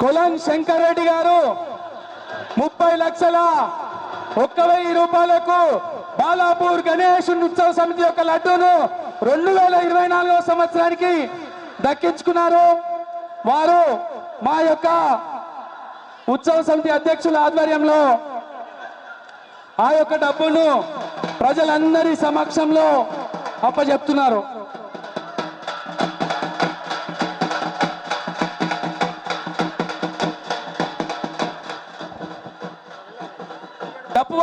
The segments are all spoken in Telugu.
కులం శంకర్ రెడ్డి గారు ముప్పై లక్షల ఒక్క వెయ్యి రూపాయలకు బాలాపూర్ గణేష్ ఉత్సవ సమితి యొక్క లడ్డూను రెండు వేల ఇరవై నాలుగవ సంవత్సరానికి దక్కించుకున్నారు. వారు మా యొక్క ఉత్సవ సమితి అధ్యక్షుల ఆధ్వర్యంలో ఆ యొక్క డబ్బును ప్రజలందరి సమక్షంలో అప్పచెప్తున్నారు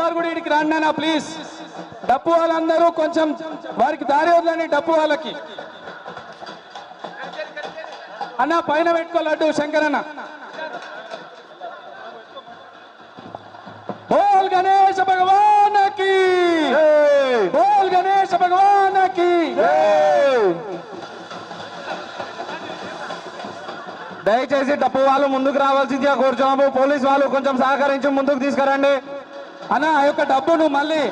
వారు కూడా ఇక్కడికి రండి ప్లీజ్ డప్పు వాళ్ళందరూ కొంచెం వారికి దారి వద్దని డప్పు వాళ్ళకి. అన్న పైన పెట్టుకో లడ్డు శంకర్ అన్న. బోల్ గణేష భగవానకి. బోల్ గణేష భగవానకి. దయచేసి డప్పు వాళ్ళు ముందుకు రావాల్సిందిగా కోరుచున్నాము. పోలీస్ వాళ్ళు కొంచెం సహకరించి ముందుకు తీసుకురండి. అన్న ఆ యొక్క డబ్బును మళ్ళీ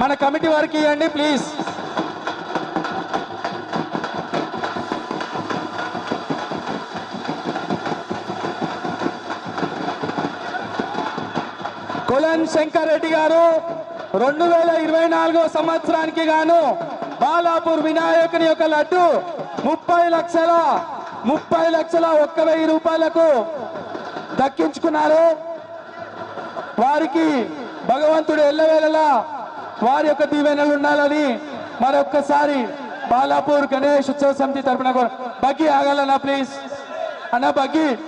మన కమిటీ వారికి ఇవ్వండి ప్లీజ్. కులన్ శంకర్ రెడ్డి గారు రెండు వేల ఇరవై నాలుగో సంవత్సరానికి గాను బాలాపూర్ వినాయకుని యొక్క లడ్డు ముప్పై లక్షల ముప్పై లక్షల ఒక్క వెయ్యి రూపాయలకు దక్కించుకున్నారు. వారికి భగవంతుడు ఎల్లవేళలా వారి యొక్క దీవెనలు ఉండాలని మరొక్కసారి బాలాపూర్ గణేష్ ఉత్సవ సమితి తరపున బగ్గి ఆగాలన్నా ప్లీజ్. అన్న బగ్గి.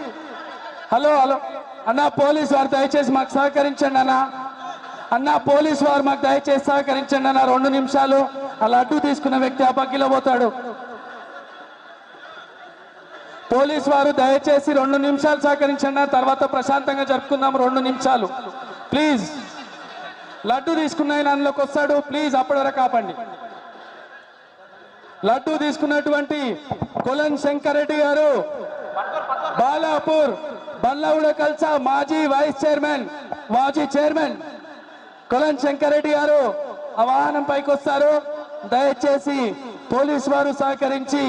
Hello hello. అన్న పోలీస్ వారు దయచేసి మాకు సహకరించండి అన్న. అన్న పోలీస్ వారు మాకు దయచేసి సహకరించండి అన్న. రెండు నిమిషాలు ఆ అడ్డు తీసుకున్న వ్యక్తి ఆ బగ్గిలో పోతాడు. పోలీస్ వారు దయచేసి రెండు నిమిషాలు సహకరించండి తర్వాత ప్రశాంతంగా జరుపుకుందాం. రెండు నిమిషాలు. ప్లీజ్. లడ్డు తీసుకున్న ఆయన అందులోకి వస్తాడు. ప్లీజ్ అప్పటి వరకు ఆపండి. లడ్డు తీసుకున్నటువంటి కొలన్ శంకర్ రెడ్డి గారు బాలాపూర్ బల్లవుడ కల్సా మాజీ వైస్ చైర్మన్ మాజీ చైర్మన్. కొలన్ శంకర్ రెడ్డి గారు ఆ వాహనం పైకి వస్తారు. దయచేసి పోలీస్ వారు సహకరించి.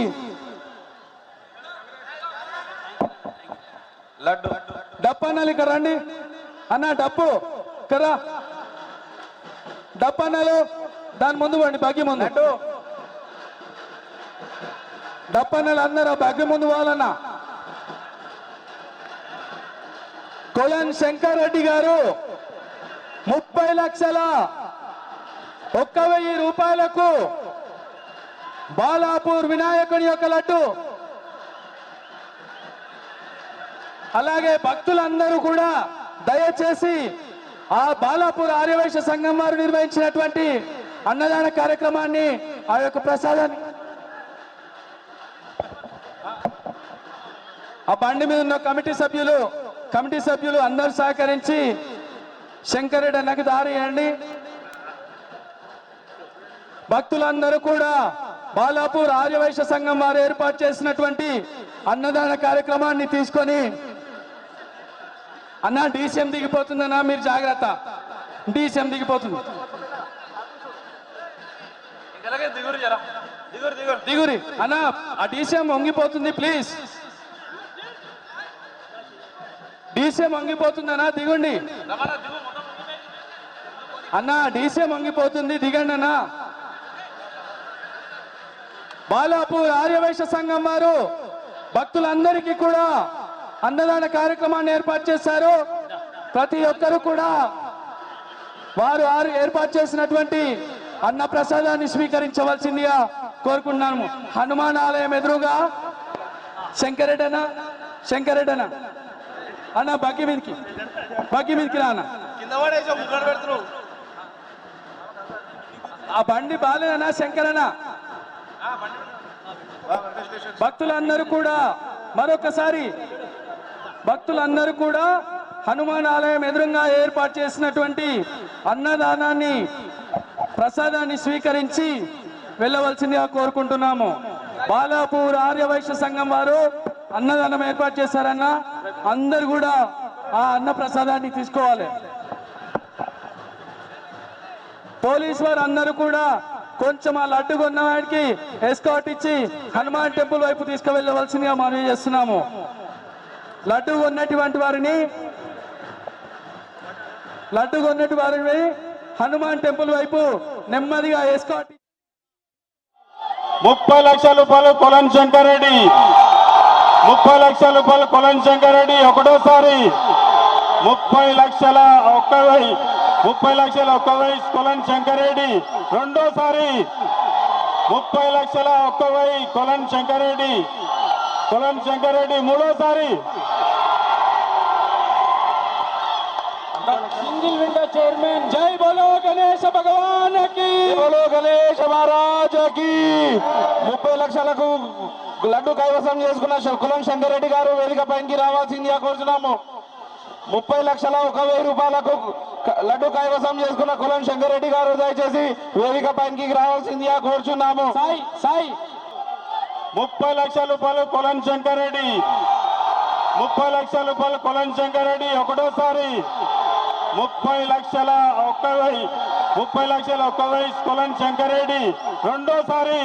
డప్పు అన్నాలు ఇక్కడ రండి. అన్న డప్పు. ఇక్కడ రా. డప్పు అన్నాలు దాని ముందు పోండి బగ్గి ముందు. డప్పు అన్నాలు అందరూ బగ్గి ముందు పోవాలన్నా. కొలన్ శంకర్ రెడ్డి గారు ముప్పై లక్షల ఒక్క వెయ్యి రూపాయలకు బాలాపూర్ వినాయకుని యొక్క లడ్డు. అలాగే భక్తులందరూ కూడా దయచేసి ఆ బాలాపూర్ ఆర్యవైశ్య సంఘం వారు నిర్వహించినటువంటి అన్నదాన కార్యక్రమాన్ని ఆ యొక్క ప్రసాదాన్ని ఆ బండి మీద ఉన్న కమిటీ సభ్యులు కమిటీ సభ్యులు అందరూ సహకరించి శంకరెడ్డి అన్నకు దారి ఇవ్వండి భక్తులందరూ కూడా బాలాపూర్ ఆర్యవైశ్య సంఘం వారు ఏర్పాటు చేసినటువంటి అన్నదాన కార్యక్రమాన్ని తీసుకొని అన్నా డీసీఎం దిగిపోతుందన్నా మీరు జాగ్రత్త. డీసీఎం దిగిపోతుంది. దిగురు అన్నా ఆ డీసీఎం వంగిపోతుంది ప్లీజ్. డీసీఎం వంగిపోతుందన్నా దిగుండి. అన్నా డీసీఎం వంగిపోతుంది దిగండి అన్నా. బాలాపూర్ ఆర్యవైశ్య సంఘం వారు భక్తులందరికీ కూడా అన్నదాన కార్యక్రమాన్ని ఏర్పాటు చేశారు. ప్రతి ఒక్కరు కూడా వారు ఆరు ఏర్పాటు చేసినటువంటి అన్న ప్రసాదాన్ని స్వీకరించవలసిందిగా కోరుకుంటున్నాము. హనుమాన్ ఆలయం ఎదురుగా శంకరెడ్డనా శంకరెడ్డనా. అన్న బగ్గి మీదకి బగ్గి మీదకి రా అన్న. కింద పడేసి ముక్కలు పెడుతున్నావు ఆ బండి బాలేదనా శంకరనా భక్తులందరూ కూడా మరొకసారి భక్తులందరూ కూడా హనుమాన్ ఆలయం ఎదురుగా ఏర్పాటు చేసినటువంటి అన్నదానాన్ని ప్రసాదాన్ని స్వీకరించి వెళ్ళవలసిందిగా కోరుకుంటున్నాము. బాలాపూర్ ఆర్యవైశ్య సంఘం వారు అన్నదానం ఏర్పాటు చేశారన్న అందరు కూడా ఆ అన్న ప్రసాదాన్ని తీసుకోవాలి. పోలీస్ వారు అందరూ కూడా కొంచెం ఆ లడ్డు కొన్న వాడికి ఎస్కాట్ ఇచ్చి హనుమాన్ టెంపుల్ వైపు తీసుకువెళ్ళవలసిందిగా మనవి చేస్తున్నాము. లడ్డు ఉన్నటువంటి వారిని లడ్డు కొన్నటి వారిని హనుమాన్ టెంపుల్ వైపు నెమ్మదిగా ఎస్కాట్ ముప్పై లక్షల రూపాయలు కొలం శంకరెడ్డి. ముప్పై లక్షల రూపాయలు కొలం శంకరెడ్డి ఒకటోసారి. ముప్పై లక్షల ఒక్క ముప్పై లక్షల ఒక్క వయసు కొలం శంకరెడ్డి రెండోసారి. ముప్పై లక్షల ఒక్క వై కొలం శంకరెడ్డి. కొలం శంకరెడ్డి మూడోసారి సింగిల్ విండో చైర్మన్ జై బోలో గణేశ భగవానకి. బోలో గణేష్ మహారాజకి. ముప్పై లక్షలకు లడ్డు కైవసం చేసుకున్న కులం శంకరెడ్డి గారు వేదిక పైకి రావాల్సిందిగా కోరుతున్నాము ముప్పై లక్షల ఒక వెయ్యి రూపాయలకు లడ్డు కైవసం చేసుకున్న కులం శంకరెడ్డి గారు దయచేసి వేదిక పైకి రావాల్సిందిగా కోరుచున్నాము. సాయి సాయి. ముప్పై లక్షల రూపాయలు కొలన్ శంకరెడ్డి. ముప్పై లక్షల రూపాయలు కొలన్ శంకరెడ్డి ఒకటోసారి. ముప్పై లక్షల ఒక్క ముప్పై లక్షల ఒక్క వెయ్యి కొలన్ శంకరెడ్డి. రెండోసారి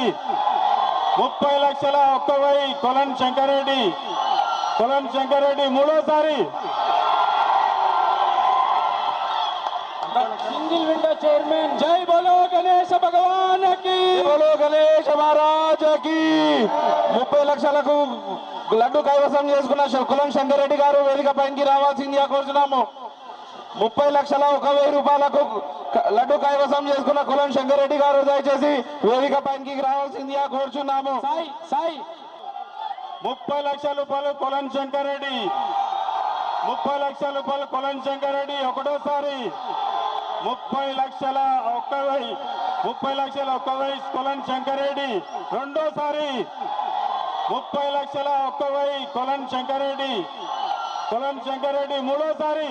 ముప్పై లక్షల ఒక్క వెయ్యి కొలన్ శంకరెడ్డి. కొలన్ శంకరెడ్డి మూడోసారి. Single window chairman. జై బోలో గణేశ భగవానకి. బోలో గణేష్ మహారాజకి. ముప్పై లక్షలకు లడ్డు కైవసం చేసుకున్న కులం శంకరెడ్డి గారు వేదిక పైకి రావాల్సిందిగా కోరుతున్నాము ముప్పై లక్షల ఒక వెయ్యి రూపాయలకు లడ్డు కైవసం చేసుకున్న కులం శంకరెడ్డి గారు దయచేసి వేదిక పైకి రావాల్సిందిగా కోరుచున్నాము. సాయి సాయి. ముప్పై లక్షల రూపాయలు కొలన్ శంకరెడ్డి. ముప్పై లక్షల రూపాయలు కొలన్ శంకరెడ్డి ఒకటోసారి. ముప్పై లక్షల ఒక్క వెయ్యి ముప్పై లక్షల ఒక్క వెయ్యి కొలన్ శంకరెడ్డి రెండోసారి. ముప్పై లక్షల ఒక్క వెయ్యి కొలన్ శంకరెడ్డి. కొలన్ శంకరెడ్డి మూడోసారి.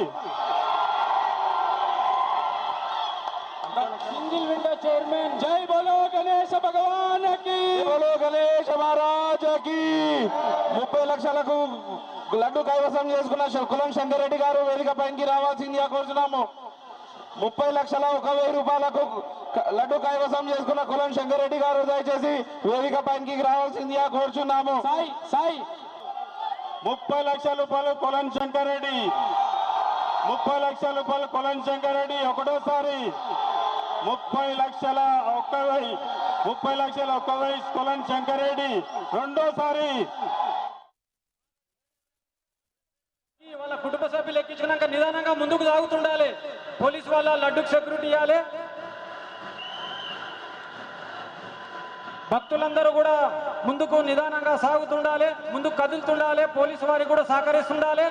Single window chairman. జై బోలో గణేశ భగవానకి బోలో గణేష్ మహారాజకి ముప్పై లక్షలకు లడ్డు కైవసం చేసుకున్న కులం శంకరెడ్డి గారు వేదిక పైకి రావాల్సిందిగా కోరుతున్నాము ముప్పై లక్షల ఒక వెయ్యి రూపాయలకు క- లడ్డు కైవసం చేసుకున్న కులం శంకరెడ్డి గారు దయచేసి వేదిక పైకి రావాల్సిందిగా కోరుచున్నాము. సాయి సాయి. ముప్పై లక్షల రూపాయలు కొలన్ శంకరెడ్డి. ముప్పై లక్షల రూపాయలు కొలన్ శంకరెడ్డి ఒకటోసారి ముప్పై లక్షల ఒక్క ముప్పై లక్షల ఒక్క వెయ్యి కొలన్ శంకరెడ్డి. రెండోసారి. వాళ్ళ కుటుంబ సభ్యులు ఎక్కించినాక నిదానంగా ముందుకు సాగుతుండాలి. పోలీసు వాళ్ళ లడ్డుకు సెక్యూరిటీ ఇవ్వాలి భక్తులందరూ కూడా ముందుకు నిదానంగా సాగుతుండాలి ముందుకు కదులుతుండాలి పోలీసు వారికి కూడా సహకరిస్తుండాలి.